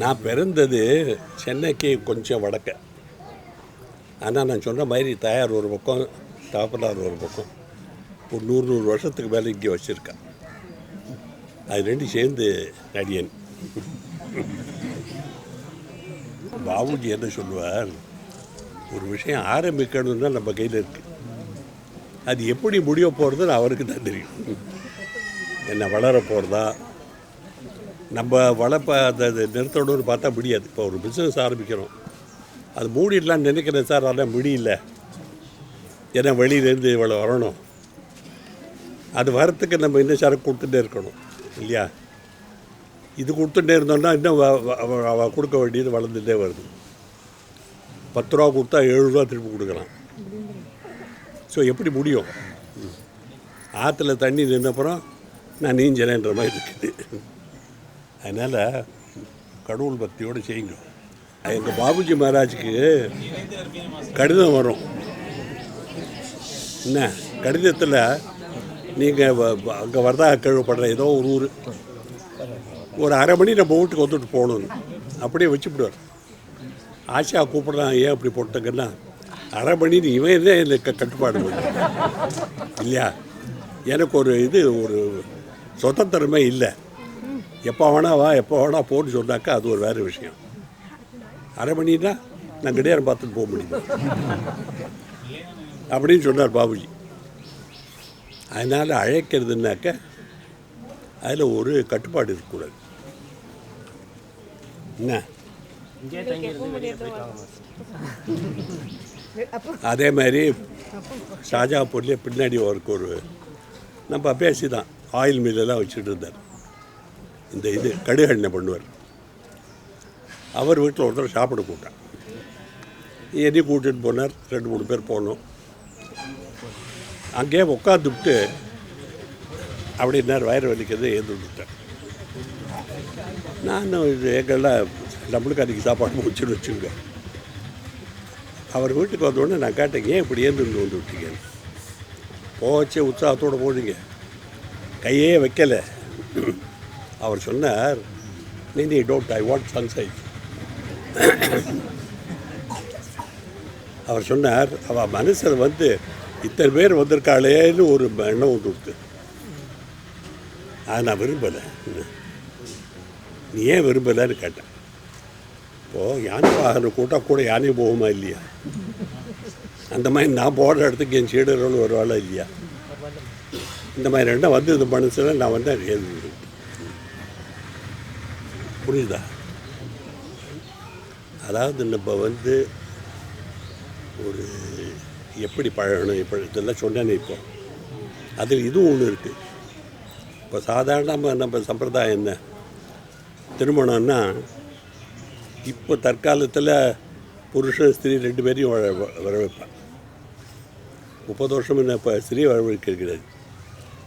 நான் பிறந்தது சென்னைக்கு கொஞ்சம் வடக்க. ஆனால் நான் சொன்ன மாதிரி தயார் ஒரு பக்கம் தாப்பனார் ஒரு பக்கம். ஒரு நூறு நூறு வருஷத்துக்கு மேலே இங்கே வச்சுருக்கேன் அது ரெண்டும் சேர்ந்து நடிகன் பாபுஜி என்ன சொல்லுவார்? ஒரு விஷயம் ஆரம்பிக்கணும்னா நம்ம கையில் இருக்குது அது எப்படி முடிய போகிறதுன்னு அவருக்கு தான் தெரியும். என்ன வளர போகிறதா நம்ம வளர்ப்ப அந்த அது நிறுத்தணும்னு பார்த்தா முடியாது. இப்போ ஒரு பிஸ்னஸ் ஆரம்பிக்கிறோம். அது மூடிடலாம்னு நினைக்கிறேன் சார் ஆனால் முடியல. ஏன்னா வெளியிலேருந்து இவ்வளோ வரணும். அது வரத்துக்கு நம்ம இன்னும் சார் கொடுத்துட்டே இருக்கணும் இல்லையா? இது கொடுத்துட்டே இருந்தோம்னா இன்னும் வ- கொடுக்க வேண்டியது வளர்ந்துட்டே வருது. பத்து ரூபா கொடுத்தா ஏழு ரூபா திருப்பி கொடுக்கலாம். ஸோ எப்படி முடியும்? ஆற்றுல தண்ணி நின்னப்புறம் நான் நீஞ்சலேன்ற மாதிரி இருக்குது. அதனால் கடவுள் பக்தியோடு செய்யுங்க. எங்கள் பாபுஜி மகாராஜுக்கு கடிதம் வரும். என்ன? கடிதத்தில் நீங்கள் அங்கே வரதா கழுவப்படுற ஏதோ ஒரு ஊர். ஒரு அரை மணி நம்ம வீட்டுக்கு வந்துட்டு போகணும்னு அப்படியே வச்சுப்பிடுவார். ஆஷா கூப்பிட்றான் ஏன் அப்படி போட்டங்கன்னா அரை மணின்னு இவன் தான் எனக்கு கட்டுப்பாடு இல்லையா? எனக்கு ஒரு இது ஒரு சுதந்திரமே இல்லை. எப்போ வேணா வா எப்போ வேணா போன்னு சொன்னாக்கா அது ஒரு வேறு விஷயம். அரை மணினா நான் கிடையாது பார்த்துட்டு போக முடியும் அப்படின்னு சொன்னார் பாபுஜி. அதனால் அழைக்கிறதுனாக்க அதில் ஒரு கட்டுப்பாடு இருக்கக்கூடாது. என்ன? அதே மாதிரி ஷாஜாப்பூர்லேயே பின்னாடி அவருக்கு ஒரு நம்ம அபியாசி தான் ஆயில் மில்லெல்லாம் வச்சுட்டு இருந்தார். இந்த இது கடுகு எண்ணெய் பண்ணுவார். அவர் வீட்டில் ஒருத்தர் சாப்பிட கூட்டார் என்னையும் கூட்டிகிட்டு போனார். ரெண்டு மூணு பேர் போனோம். அங்கேயே உட்காந்துவிட்டு அப்படின்னார் வயிறு வலிக்கிறது ஏந்து விட்டுட்டேன் நான் இது எங்கெல்லாம் நம்மளுக்கு அன்றைக்கி சாப்பாடு முடிச்சுன்னு வச்சுங்க அவர் வீட்டுக்கு வந்தோடனே நான் கேட்டேன் ஏன் இப்படி ஏந்துட்டு வந்து விட்டீங்க போச்சு உற்சாகத்தோடு போனீங்க. கையே வைக்கலை. அவர் சொன்னார் நீ நீ டோன்ட் ஐ வாண்ட் சன்சைஸ் அவர் சொன்னார் அவள் மனசில் வந்து இத்தனை பேர் வந்திருக்காளேன்னு ஒரு எண்ணம் வந்து கொடுத்து அதை நான் விரும்பலை. நீ ஏன் விரும்பலைன்னு கேட்டேன். இப்போது யானை வாகனம் கூட்டால் கூட யானை போகுமா இல்லையா? அந்த மாதிரி நான் போடுற இடத்துக்கு என் சீடர்கள் வருவாளா இல்லையா? இந்த மாதிரி ரெண்டும் வந்து இது மனசில் நான் வந்து எழுதி புரியுதா? அதாவது நம்ம வந்து ஒரு எப்படி பழகணும்? எப்படி இதெல்லாம் சொன்னேனே இப்போ. அதில் இதுவும் ஒன்று இருக்குது இப்போ சாதாரண நம்ம நம்ம சம்பிரதாயம் என்ன? திருமணம்னா இப்போ தற்காலத்தில் புருஷன் ஸ்திரீ ரெண்டு பேரையும் வர வரவழைப்பான் முப்பது வருஷம் என்ன இப்போ ஸ்திரீ வரவேற்க கிடையாது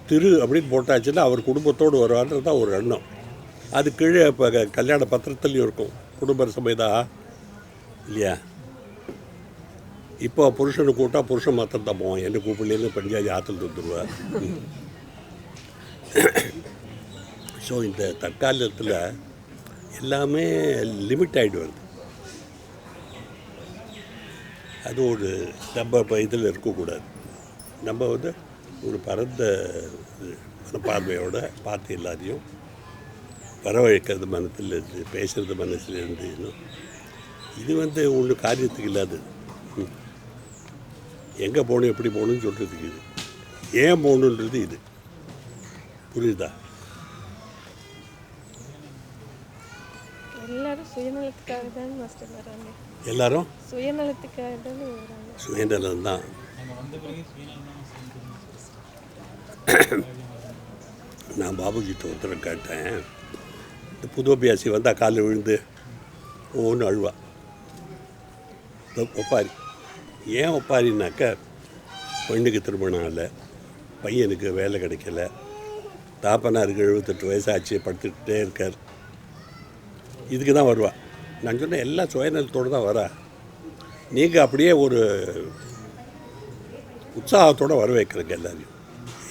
திரு அப்படின்னு போட்டாச்சுன்னா அவர் குடும்பத்தோடு வருவான்றது தான் ஒரு எண்ணம். அது கீழே இப்போ கல்யாண பத்திரத்துலேயும் இருக்கும். குடும்ப சமேதா இல்லையா? இப்போ புருஷனை கூட்டா புருஷன் மாத்திரம் தான் போவான். என்ன கூப்பிடலேருந்து பஞ்சாயத்து ஆற்றுல வந்துடுவார் ஸோ இந்த தற்காலத்தில் எல்லாமே லிமிட் ஆகிட்டு வருது அது ஒரு நம்ம இப்போ இதில் இருக்கக்கூடாது. நம்ம வந்து ஒரு பரந்த மனப்பான்மையோட பார்த்து எல்லாத்தையும் வரவழைக்கிறது மனத்தில் இருந்து பேசுகிறது மனசில் இருந்து இது வந்து ஒன்றும் காரியத்துக்கு இல்லாதது. எங்கே போகணும் எப்படி போகணும்னு சொல்கிறதுக்கு இது. ஏன் போகணுன்றது இது. புரியுதா? எல்லாரும் சுயநலம் தான். நான் பாபுஜிட்ட ஒருத்தரை கேட்டேன். புது அபியாசி வந்தால் காலில் விழுந்து ஒவ்வொன்று அழுவா. இந்த ஒப்பாரி. ஏன் ஒப்பாரினாக்க பெண்ணுக்கு திருமணம் இல்லை பையனுக்கு வேலை கிடைக்கல தாப்பனாருக்கு எழுபத்தெட்டு வயசாச்சு படுத்துக்கிட்டே இருக்கார். இதுக்கு தான் வருவா. நான் சொன்னேன் எல்லாம் சுயநலத்தோடு தான் வரா. நீங்கள் அப்படியே ஒரு உற்சாகத்தோடு வர வைக்கிறீங்க எல்லாரையும்.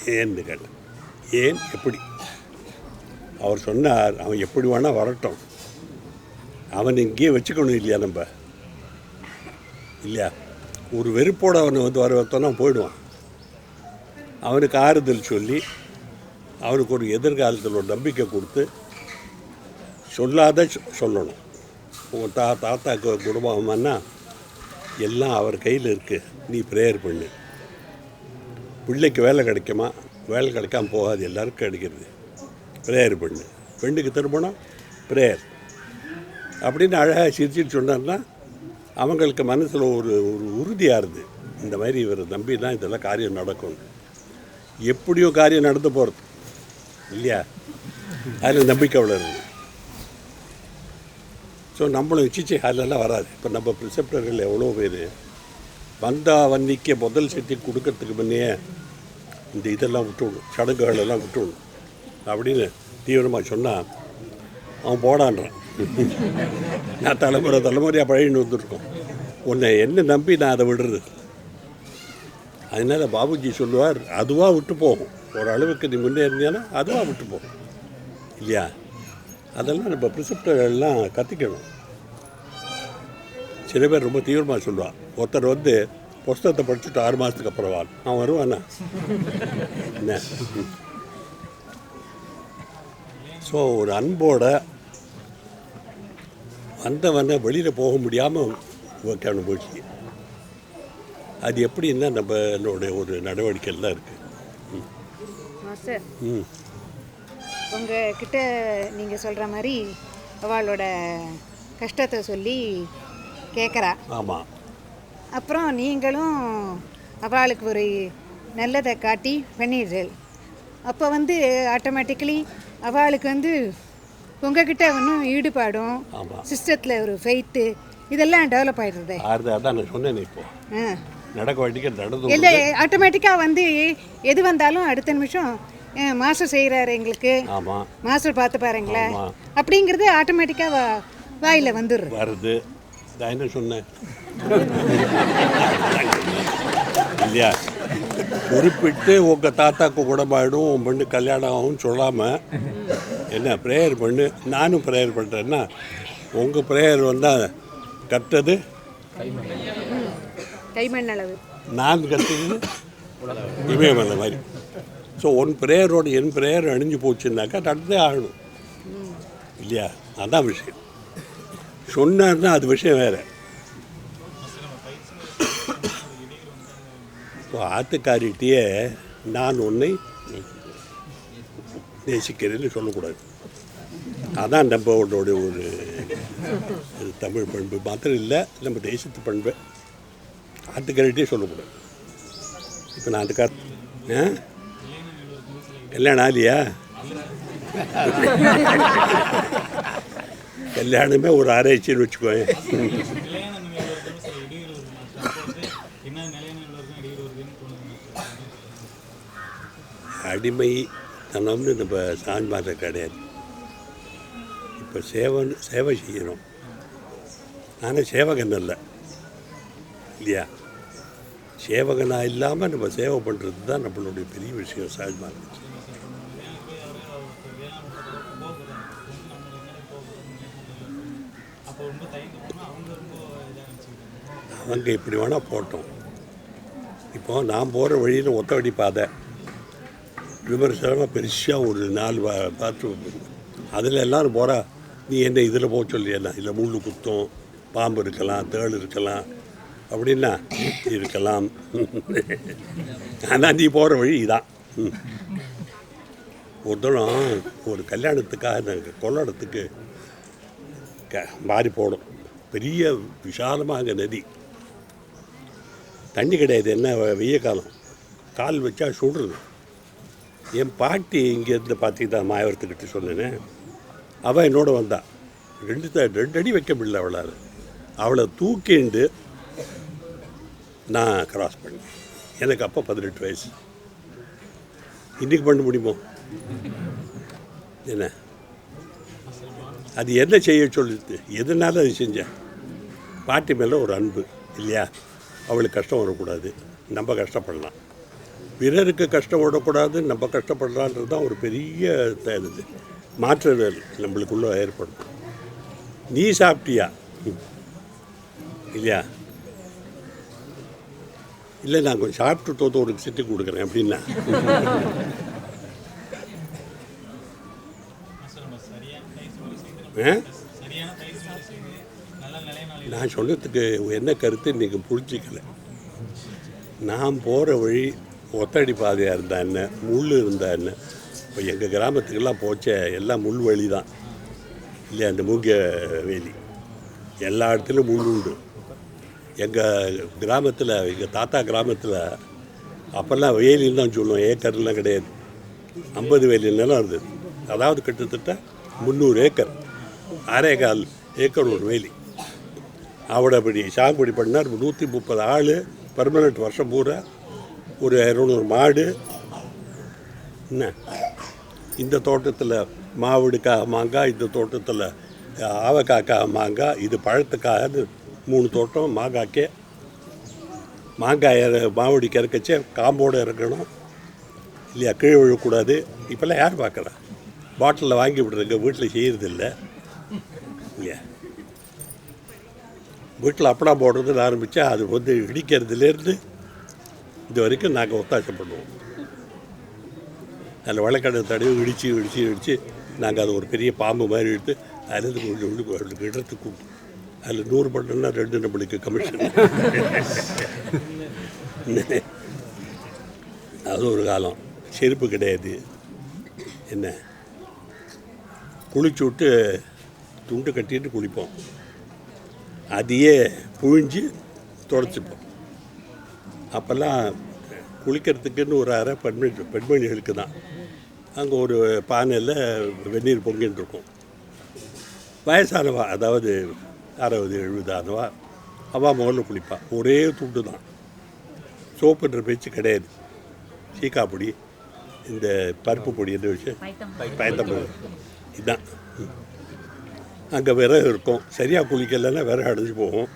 ஏன்னு கேட்டேன். ஏன்? எப்படி? அவர் சொன்னார் அவன் எப்படி வேணால் வரட்டும். அவன் இங்கேயே வச்சுக்கணும் இல்லையா நம்ம? இல்லையா? ஒரு வெறுப்போடு அவனை வந்து வர வைத்தோன்னா போயிடுவான். அவனுக்கு ஆறுதல் சொல்லி அவனுக்கு ஒரு எதிர்காலத்தில் ஒரு நம்பிக்கை கொடுத்து சொல்லாத சொ- சொல்லணும். உங்கள் தா தாத்தாக்கு குடும்பம்னா எல்லாம் அவர் கையில் இருக்குது நீ ப்ரேயர் பண்ணு. பிள்ளைக்கு வேலை கிடைக்குமா? வேலை கிடைக்காம போகாது. எல்லாருக்கும் கிடைக்கிறது. ப்ரேயர் பெண்ணு. பெண்ணுக்கு திருமணம் ப்ரேயர். அப்படின்னு அழகாக சிரிச்சிட்டு சொன்னார்னா அவங்களுக்கு மனசில் ஒரு ஒரு உறுதியாக இருது இந்த மாதிரி இவரை நம்பி தான் இதெல்லாம் காரியம் நடக்கும். எப்படியோ காரியம் நடந்து போகிறது இல்லையா? அதில் நம்பிக்கை வளருது ஸோ நம்மளும் இச்சிச்சை அதிலெல்லாம் வராது. இப்போ நம்ம ப்ரிசெப்டர்கள் எவ்வளோ பேர்? வந்தா வன்னிக்கு முதல் சக்தி கொடுக்கறதுக்கு முன்னே இந்த இதெல்லாம் விட்டுவிடும் சடங்குகள் எல்லாம் அப்படின்னு தீவிரமாக சொன்னால் அவன் போடான்றான். நான் தலைமுறை தலைமுறையாக பழகின்னு வந்திருக்கோம் உன்னை என்ன நம்பி நான் அதை விடுறது? அதனால் பாபுஜி சொல்லுவார் அதுவாக விட்டு போகும். ஓரளவுக்கு நீ முன்னே இருந்தீங்கன்னா அதுவாக விட்டு போகும். இல்லையா? அதெல்லாம் நம்ம ப்ரிசெப்டர்கள்லாம் கற்றுக்கணும் சில பேர் ரொம்ப தீவிரமாக சொல்லுவாள் ஒருத்தர் வந்து புஸ்தகத்தை படிச்சுட்டு ஆறு மாதத்துக்கு அப்புறம் வா அவன் வருவானா? என்ன? ஸோ ஒரு அன்போட வந்தவனை வெளியில் போக முடியாமல் வைக்கணும் போச்சு. அது எப்படின்னா நம்மளுடைய ஒரு நடவடிக்கையில் தான் இருக்குது ம். உங்ககிட்ட நீங்கள் சொல்கிற மாதிரி அவளோட கஷ்டத்தை சொல்லி கேட்குறா ஆமாம் அப்புறம் நீங்களும் அவளுக்கு ஒரு நல்லதை காட்டி பண்ணிடுறீள் அப்போ வந்து ஆட்டோமேட்டிக்கலி அவளுக்கு வந்து உங்ககிட்ட இன்னும் ஈடுபாடும் சிஸ்டத்தில் ஒரு ஃபெய்த்து இதெல்லாம் டெவலப் ஆயிடுறது. ஆறுது அதான் நான் சொன்னேன் இப்போ. நடக்க வேண்டிய நடந்து இல்லை ஆட்டோமேட்டிக்காக வந்து எது வந்தாலும் அடுத்த நிமிஷம் மாஸ்டர் செய்கிறாரு எங்களுக்கு. ஆமாம் மாஸ்டர் பார்த்து பாருங்களேன். அப்படிங்கிறது ஆட்டோமேட்டிக்காக வா வாயில் வந்துடுது. வருது. நான் என்ன சொன்னேன்? இல்லையா? குறிப்பிட்டு உங்கள் தாத்தாக்கு குணமாயிடும் உன் பொண்ணு கல்யாணம் ஆகும்னு சொல்லாமல் என்ன ப்ரேயர் பண்ணு. நானும் ப்ரேயர் பண்ணுறேன்னா உங்கள் ப்ரேயர் வந்தால் கற்றது நான் கற்றுக்கிறது இமயம் அந்த மாதிரி. ஸோ உன் ப்ரேயரோட என் ப்ரேயர் அணிஞ்சு போச்சுன்னாக்கா நடந்தே ஆகணும். இல்லையா? அதான் விஷயம். சொன்னார்னா அது விஷயம் வேறு. இப்போ ஆத்துக்காரிகிட்டயே நான் உன்னை நேசிக்கிறேன்னு சொல்லக்கூடாது. அதான் நம்மளோட ஒரு தமிழ் பண்பு. மாத்திரம் இல்லை நம்ம தேசத்து பண்பு ஆத்துக்காரிட்டே சொல்லக்கூடாது. இப்போ நான் ஆத்துக்கார் ஆ? கல்யாணம் ஆலியா கல்யாணமே ஒரு ஆராய்ச்சின்னு வச்சுக்கோங்க அடிமை தனம்னு நம்ம சான்பாத கிடையாது. இப்போ சேவன் சேவை செய்யணும். ஆனால் சேவகன் அல்ல. இல்லையா? சேவகனாக இல்லாமல் நம்ம சேவை பண்ணுறது தான் நம்மளுடைய பெரிய விஷயம் சான்பாத அவங்க இப்படி வேணால் போட்டோம். இப்போ நான் போகிற வழியில் ஒத்தவடி பாதை. விமர்சனமாக பெருசாக ஒரு நாலு பா- அதில் எல்லோரும் போகிறா நீ என்ன இதில் போக சொல்லியெல்லாம் இல்லை முள்ளு குத்தும் பாம்பு இருக்கலாம் தேள் இருக்கலாம் அப்படின்னா இருக்கலாம். ஆனால் நீ போகிற வழி இதான். ம். ஒரு தரம் ஒரு கல்யாணத்துக்காக நாங்கள் கொள்ளடத்துக்கு க மாறி போடும் பெரிய விசாலமாக நதி. தண்ணி கிடையாது என்ன வெய்ய காலம். கால் வச்சா சுடுறது. என் பாட்டி இங்கேருந்து பார்த்தீங்கன்னா மாயவரத்துக்கிட்ட சொன்னேனே அவள் என்னோட வந்தாள் ரெண்டு த ரெண்டு அடி வைக்க முடியல அவளால். அவளை தூக்கிண்டு நான் கிராஸ் பண்ணேன். எனக்கு அப்போ பதினெட்டு வயசு. இன்றைக்கி பண்ண முடியுமோ? என்ன? அது என்ன செய்ய சொல்லுது? எதனால அது செஞ்சேன் பாட்டி மேலே ஒரு அன்பு இல்லையா? அவளுக்கு கஷ்டம் வரக்கூடாது. நம்ம கஷ்டப்படலாம். பிறருக்கு கஷ்டப்படக்கூடாது நம்ம கஷ்டப்படலான்றது தான் ஒரு பெரிய இது. மாற்றுதல் நம்மளுக்குள்ளே ஏற்படும். நீ சாப்பிட்டியா? இல்லையா? இல்லை நான் கொஞ்சம் சாப்பிட்டு தோத்து உனக்கு சிட்டு கொடுக்குறேன் அப்படின்னா? ஆ? நான் சொன்னதுக்கு என்ன கருத்து இன்றைக்கி புரிஞ்சிக்கல. நான் போகிற வழி ஒத்தடி பாதையாக இருந்தால் என்ன? முள் இருந்தால் என்ன? இப்போ எங்கள் கிராமத்துக்கெல்லாம் போச்ச எல்லாம் முள் வழி தான் இல்லையா அந்த மூங்கிய வேலி. எல்லா இடத்துலையும் முள் உண்டு. எங்கள் கிராமத்தில் எங்கள் தாத்தா கிராமத்தில் அப்போல்லாம் வேலின்னு தான் சொல்லுவோம் ஏக்கர்லாம் கிடையாது. ஐம்பது வேலி நிலம் இருந்தது. அதாவது கிட்டத்தட்ட முந்நூறு ஏக்கர். அரை கால் ஏக்கர் ஒரு வேலி. அவடப்படி சாகுபடி பண்ணார் நூற்றி முப்பது ஆள் பர்மனெண்ட் வருஷம் பூரா ஒரு இரநூறு மாடு. என்ன? இந்த தோட்டத்தில் மாவிடுக்கா மாங்காய் இந்த தோட்டத்தில் ஆவக்காக்கா மாங்காய் இது பழத்துக்காக மூணு தோட்டம் மாங்காய்க்கே. மாங்காய் இற- மாவடி இறக்கச்சே காம்போடு இறக்கணும். இல்லையா கீழே விழக்கூடாது. இப்போல்லாம் யார் பார்க்குறா? பாட்டிலில் வாங்கி விடுறதுங்க வீட்டில் செய்கிறதில்ல இல்லையா? வீட்டில் அப்படா போடுறதுன்னு ஆரம்பித்தா அது வந்து இடிக்கிறதுலேருந்து இது வரைக்கும் நாங்கள் ஒத்தாசை பண்ணுவோம் அதில் வழக்கடை தடவி இடித்து இடித்து இடித்து நாங்கள் அதை ஒரு பெரிய பாம்பு மாதிரி எடுத்து அதுலேருந்து கொஞ்சம் உள்ளுக்கு அவளுக்கு இடத்துக்கு கூப்பிட்டு அதில் நூறு பண்ணோம்னா ரெண்டு நம்மளுக்கு கமிஷன் அது ஒரு காலம். செருப்பு கிடையாது. என்ன? குளிச்சு விட்டு துண்டு கட்டிட்டு குளிப்போம். அதையே புழிஞ்சு தொடச்சிப்போம். அப்போல்லாம் குளிக்கிறதுக்குன்னு ஒரு அறை பெண்மணி பெண்மணிகளுக்கு தான். அங்கே ஒரு பானையில் வெந்நீர் பொங்கின்னு இருக்கும். வயசானவா அதாவது அறுபது எழுபது ஆனவா அவள் முதல்ல குளிப்பாள் ஒரே துண்டு தான். சோப்புன்ற பேச்சு கிடையாது. சீக்காப்பொடி இந்த பருப்பு பொடி எந்த விஷயம் பயத்தம்பது இதுதான் அங்கே விறகு இருக்கும். சரியாக குளிக்கலைன்னா விறகு அடைஞ்சு போகும்.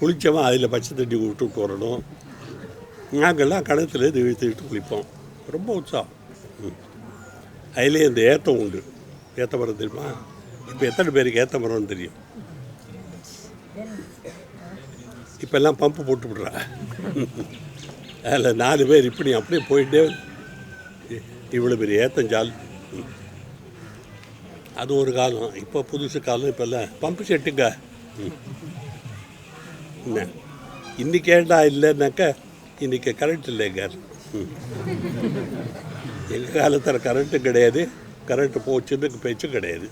குளித்தவன் அதில் பச்சை தண்ணி விட்டு வரணும் நாங்கள்லாம் கணத்தில் இது இழுத்துக்கிட்டு குளிப்போம். ரொம்ப உற்சாகம். ம். அதிலே இந்த ஏத்தம் உண்டு. ஏத்த மரம் தெரியுமா? இப்போ எத்தனை பேருக்கு ஏத்த மரம்னு தெரியும்? இப்போல்லாம் பம்பு போட்டு விட்றா. அதில் நாலு பேர் இப்படி அப்படியே போயிட்டே இ- இவ்வளோ பெரிய ஏத்தஞ்சால் ம். அது ஒரு காலம். இப்போ புதுசு காலம் இப்போல்லாம் பம்பு செட்டுங்க. ம். என்ன? இன்றைக்கி ஏண்டா இல்லைன்னாக்கா இன்றைக்கி கரண்ட் இல்லைங்க ம். எங்கள் காலத்தில் கரண்ட்டும் கிடையாது கரண்ட்டு போச்சுன்னு பேச்சும் கிடையாது.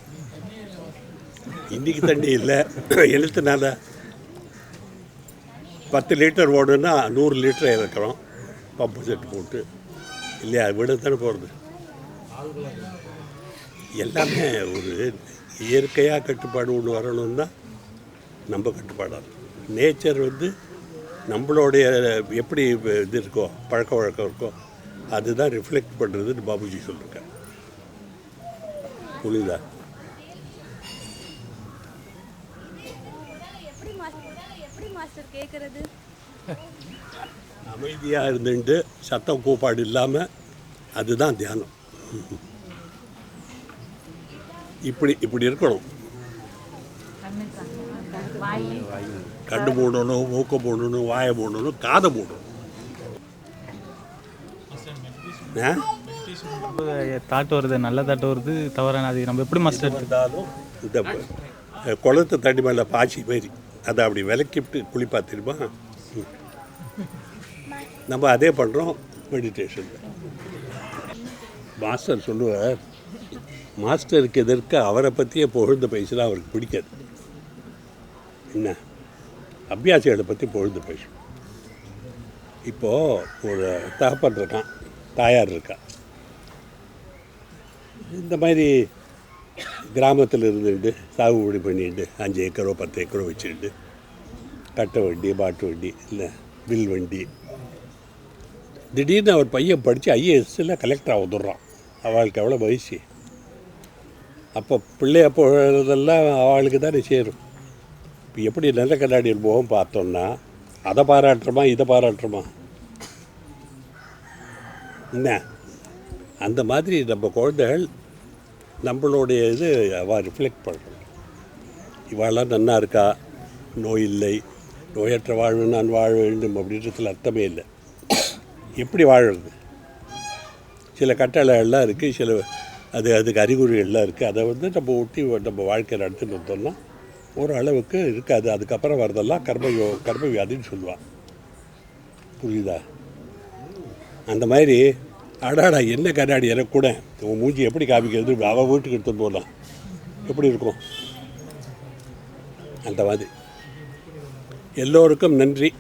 இன்றைக்கி தண்ணி இல்லை எழுத்துனால பத்து லிட்டர் ஓடுனா நூறு லிட்டர் இறக்குறோம். பம்பு செட்டு போட்டு. இல்லையா விட தானே போகிறது எல்லாமே ஒரு இயற்கையாக கட்டுப்பாடு ஒன்று வரணும்னா நம்ம கட்டுப்பாடாக நேச்சர் வந்து நம்மளுடைய எப்படி இது இருக்கோ பழக்க வழக்கம் இருக்கோ அதுதான் ரிஃப்ளெக்ட் பண்ணுறதுன்னு பாபுஜி சொல்லியிருக்கார் புரியுதா? எப்படி மாஸ்டர் எப்படி மாஸ்டர் கேட்கறது அமைதியாக இருந்துட்டு சத்தம் கூப்பாடு இல்லாமல் அதுதான் தியானம். இப்படி இப்படி இருக்கணும். கண்ணு மூடணும் மூக்க மூடணும் வாயை மூடணும் காதை மூடணும் ஆ? தாட் வருது நல்ல தாட் வருது தவறான அது நம்ம எப்படி மாஸ்டர் எடுத்து- வந்தாலும் இந்த குளத்து தண்ணி மேலே பாய்ச்சி மாரி அதை அப்படி விளக்கிவிட்டு குளிப்பா தெரியுமா. நம்ம அதே பண்ணுறோம் மெடிடேஷன் மாஸ்டர் சொல்லுவார் மாஸ்டருக்கு எதிர்க்க அவரை பற்றியே புகழ்ந்து பேசினா அவருக்கு பிடிக்காது. என்ன? அபியாசிகளை பற்றி பொழுது பேசும் இப்போது ஒரு தகப்பன் இருக்கான் தாயார் இருக்கா. இந்த மாதிரி கிராமத்தில் இருந்துட்டு சாகுபடி பண்ணிட்டு அஞ்சு ஏக்கரோ பத்து ஏக்கரோ வச்சுக்கிட்டு கட்டை வண்டி பாட்டு வண்டி இல்லை வில் வண்டி. திடீர்னு அவர் பையன் படித்து ஐஏஎஸ்ஸில் கலெக்டராக வந்துடுறான். அவளுக்கு எவ்வளோ வயசு? அப்போ பிள்ளை அப்போ இதெல்லாம் அவளுக்கு தானே சேரும். எப்படி நல்ல கண்ணாடியில் போகும் பார்த்தோம்னா அதை பாராட்டுறோமா இதை பாராட்டுறோமா? என்ன? அந்த மாதிரி நம்ம குழந்தைகள் நம்மளுடைய இது அவள் ரிஃப்ளெக்ட் பண்ணுறோம் இவாளாம் நன்னா இருக்கா? நோய் இல்லை. நோயற்ற வாழ்வு நான் வாழ வேண்டும் அப்படின்றதுல அர்த்தமே இல்லை. எப்படி வாழறது? சில கட்டளைகள்லாம் இருக்குது சில அது அதுக்கு அறிகுறிகள்லாம் இருக்குது அதை வந்து நம்ம ஒட்டி நம்ம வாழ்க்கையில் நடத்திட்டு வந்தோம்னா ஓரளவுக்கு இருக்காது. அதுக்கப்புறம் வரதெல்லாம் கர்மயோ கர்ம வியாதின்னு சொல்லுவாள் புரியுதா? அந்த மாதிரி அடாடா என்ன கண்ணாடி? எனக்கு கூட. உன் மூஞ்சி எப்படி காமிக்கிறது? அவள் வீட்டுக்கு எடுத்துன்னு போகலாம் எப்படி இருக்கும்? அந்த மாதிரி. எல்லோருக்கும் நன்றி.